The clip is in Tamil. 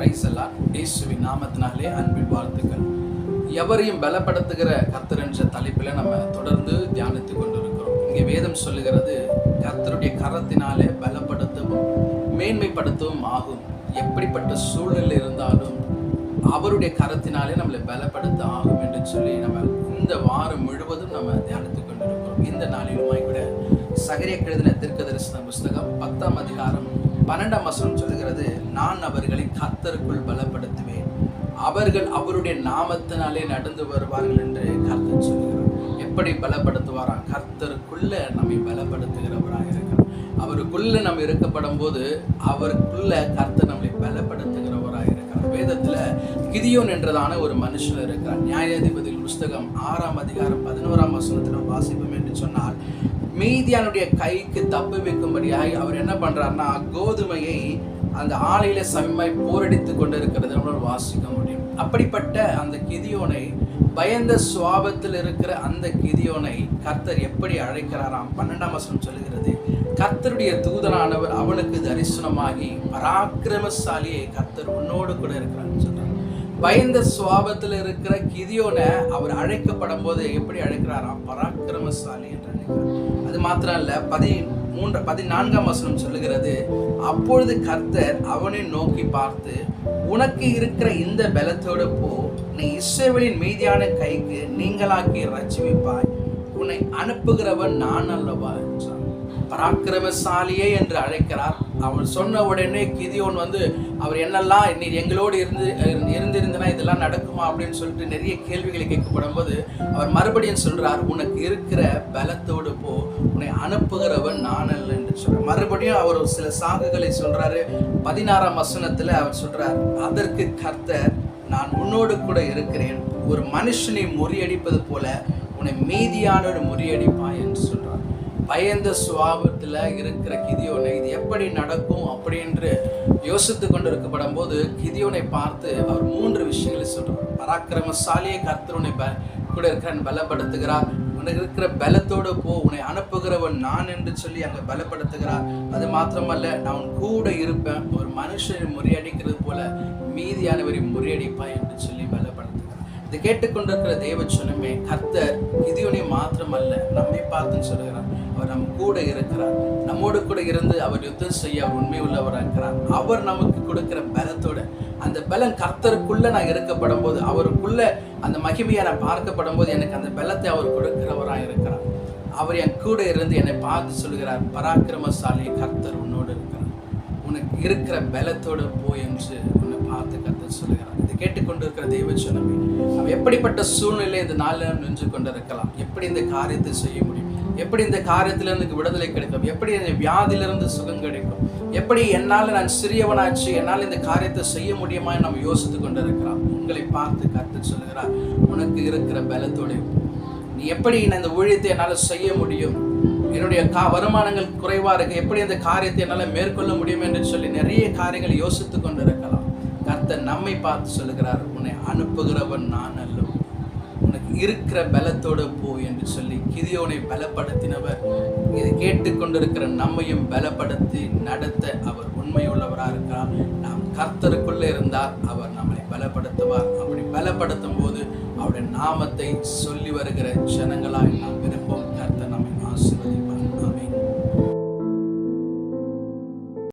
பிரைஸ் எல்லாம் இயேசுவின் நாமத்தினாலே அன்பின் வாழ்த்துக்கள். எவரையும் பலப்படுத்துகிற கர்த்தர் என்ற தலைப்பில் நம்ம தொடர்ந்து தியானித்து கொண்டிருக்கிறோம். இங்கே வேதம் சொல்லுகிறது கர்த்தருடைய கரத்தினாலே பலப்படுத்தவும் மேன்மைப்படுத்தவும் ஆகும். எப்படிப்பட்ட சூழ்நிலை இருந்தாலும் அவருடைய கரத்தினாலே நம்மளை பலப்படுத்த ஆகும் என்று சொல்லி நம்ம இந்த வாரம் முழுவதும் நம்ம தியானித்து கொண்டிருக்கிறோம். இந்த நாளிலுமாய் கூட சகரிய கெழுதின தீர்க்க தரிசன புஸ்தகம் பத்தாம் அதிகாரம் பன்னெண்டாம் வசனம் சொல்லுகிறது நான் அவர்களை கர்த்தருக்குள் பலப்படுத்துவேன். அவர்கள் அவருடைய நாமத்தினாலே நடந்து வருவார்கள் என்று கர்த்தர் சொல்கிறார். எப்படி பலப்படுத்துவாராம்? கர்த்தருக்குள்ள நம்மை பலப்படுத்துகிறவராக இருக்கிறார். அவருக்குள்ள நம்ம இருக்கப்படும் போது அவருக்குள்ள கர்த்தர் நம்மை பலப்படுத்துகிறவராக இருக்கிறார். வேதத்தில் கிதியோன் என்றதான ஒரு மனுஷன் இருக்கிறார் நியாயாதிபதி புஸ்தகம் ஆறாம் அதிகாரம் பதினோராம் வசனத்தில் வாசிப்போம் என்று சொன்னால் மீதியானுடைய கைக்கு தப்பு வைக்கும்படியாய் அவர் என்ன பண்றாருன்னா கோதுமையை அந்த ஆலையில சமயமாய் போரடித்து கொண்டிருக்கிறது நம்மளால் வாசிக்க முடியும். அப்படிப்பட்ட அந்த கிதியோனை பயந்த சுவாபத்தில் இருக்கிற அந்த கிதியோனை கர்த்தர் எப்படி அழைக்கிறாராம்? பன்னெண்டாம் வசனம் சொல்லுகிறது கர்த்தருடைய தூதனானவர் அவனுக்கு தரிசனமாகி பராக்கிரமசாலியை கர்த்தர் உன்னோடு கூட இருக்கிறான்னு சொல்றார். பயந்த சுவாபத்தில் இருக்கிற கிதியோனை அவர் அழைக்கப்படும் போது எப்படி அழைக்கிறாராம்? பராக்கிரமசாலி என்று அழைக்கிறார். அது மாத்திரம் இல்ல பதி மூன்று பதினான்காம் வசனம் சொல்லுகிறது அப்பொழுது கர்த்தர் அவனை நோக்கி பார்த்து உனக்கு இருக்கிற இந்த பலத்தோடு போ நீ இஸ்ரேவலின் மீதியான கைக்கு நீங்களாக்கி ரச்சிவிப்பாய் உன்னை அனுப்புகிறவன் நான் அல்லவா? என்றான். பராக்கிரமசாலியே என்று அழைக்கிறார். அவன் சொன்ன உடனே கிதியோன் வந்து அவர் என்னெல்லாம் நீ எங்களோடு இருந்து இருந்திருந்தனா இதெல்லாம் நடக்குமா? அப்படின்னு சொல்லிட்டு நிறைய கேள்விகளை கேட்கப்படும் போது அவர் மறுபடியும் சொல்றார் உனக்கு இருக்கிற பலத்தோடு போ உன்னை அனுப்புகிறவன் நான் அல்ல என்று சொல்றார். மறுபடியும் அவர் ஒரு சில சாகுகளை சொல்றாரு. பதினாறாம் வசனத்துல அவர் சொல்றார் அதற்கு கர்த்தர் நான் உன்னோடு கூட இருக்கிறேன். ஒரு மனுஷனை முறியடிப்பது போல உன்னை மீதியானோடு முறியடிப்பாய் என்று சொல்றார். பயந்த சுவாபத்தில் இருக்கிற கிதியோனை இது எப்படி நடக்கும் அப்படின்று யோசித்து கொண்டிருக்கப்படும் போது கிதியோனை பார்த்து அவர் மூன்று விஷயங்களை சொல்கிறார் பராக்கிரமசாலியை கர்த்தருனை ப கூட இருக்கிறான் பலப்படுத்துகிறார். உனக்கு இருக்கிற பலத்தோடு போ உன்னை அனுப்புகிறவன் நான் என்று சொல்லி அங்கே பலப்படுத்துகிறார். அது மாத்திரமல்ல நான் உன் கூட இருப்பேன். ஒரு மனுஷனை முறியடிக்கிறது போல மீதியானவரை முறியடிப்பான் என்று சொல்லி பலப்படுத்துகிறார். இதை கேட்டுக்கொண்டிருக்கிற தேவச்சனமே கர்த்தர் கிதியோனை மாத்திரமல்ல நம்மை பார்த்து சொல்கிறார். அவர் நம் கூட இருக்கிறார். நம்மோடு கூட இருந்து அவர் யுத்தம் செய்ய அவர் உண்மை உள்ளவராக இருக்கிறார். அவர் நமக்கு கொடுக்கிற பலத்தோட அந்த பலம் கர்த்தருக்குள்ள நான் இருக்கப்படும் போது அவருக்குள்ள அந்த மகிமையை நான் பார்க்கப்படும் போது எனக்கு அந்த பலத்தை அவர் கொடுக்கிறவராக இருக்கிறார். அவர் என் கூட இருந்து என்னை பார்த்து சொல்கிறார் பராக்கிரமசாலி கர்த்தர் உன்னோடு இருக்கிறார். உனக்கு இருக்கிற பலத்தோடு போ என்று உன்னை பார்த்து கத்த சொல்லுகிறார். இதை கேட்டுக்கொண்டிருக்கிற தெய்வ சொன்னமே நம்ம எப்படிப்பட்ட சூழ்நிலை இந்த நாளில் நின்று கொண்டிருக்கலாம்? எப்படி இந்த காரியத்தை செய்ய முடியும்? எப்படி இந்த காரியத்திலிருந்து விடுதலை கிடைக்கும்? எப்படி இந்த வியாதியிலிருந்து சுகம் கிடைக்கும்? எப்படி என்னால் நான் சிறியவனாச்சு என்னால் இந்த காரியத்தை செய்ய முடியுமா நம்ம யோசித்து கொண்டு உங்களை பார்த்து கற்று சொல்லுகிறார் உனக்கு இருக்கிற பலத்தோட நீ எப்படி நான் இந்த ஊழியத்தை என்னால் செய்ய முடியும்? என்னுடைய கா வருமானங்கள் குறைவாக இருக்கு. எப்படி அந்த காரியத்தை என்னால் மேற்கொள்ள முடியும் என்று சொல்லி நிறைய காரியங்களை யோசித்து கொண்டு இருக்கலாம் கர்த்தர் நம்மை பார்த்து சொல்லுகிறார் உன்னை அனுப்புகிறவன் நான் அல்ல. உனக்கு இருக்கிற பலத்தோடு போ என்று சொல்லி கிதியோனை பலப்படுத்தினவர். இதை கேட்டுக்கொண்டிருக்கிற நம்மையும் பலப்படுத்தி நடத்த அவர் உண்மையுள்ளவராக இருக்கிறார் நாம் கர்த்தருக்குள்ளே இருந்தால் அவர் நம்மை பலப்படுத்துவார். அப்படி பலப்படுத்தும் போது அவருடைய நாமத்தை சொல்லி வருகிற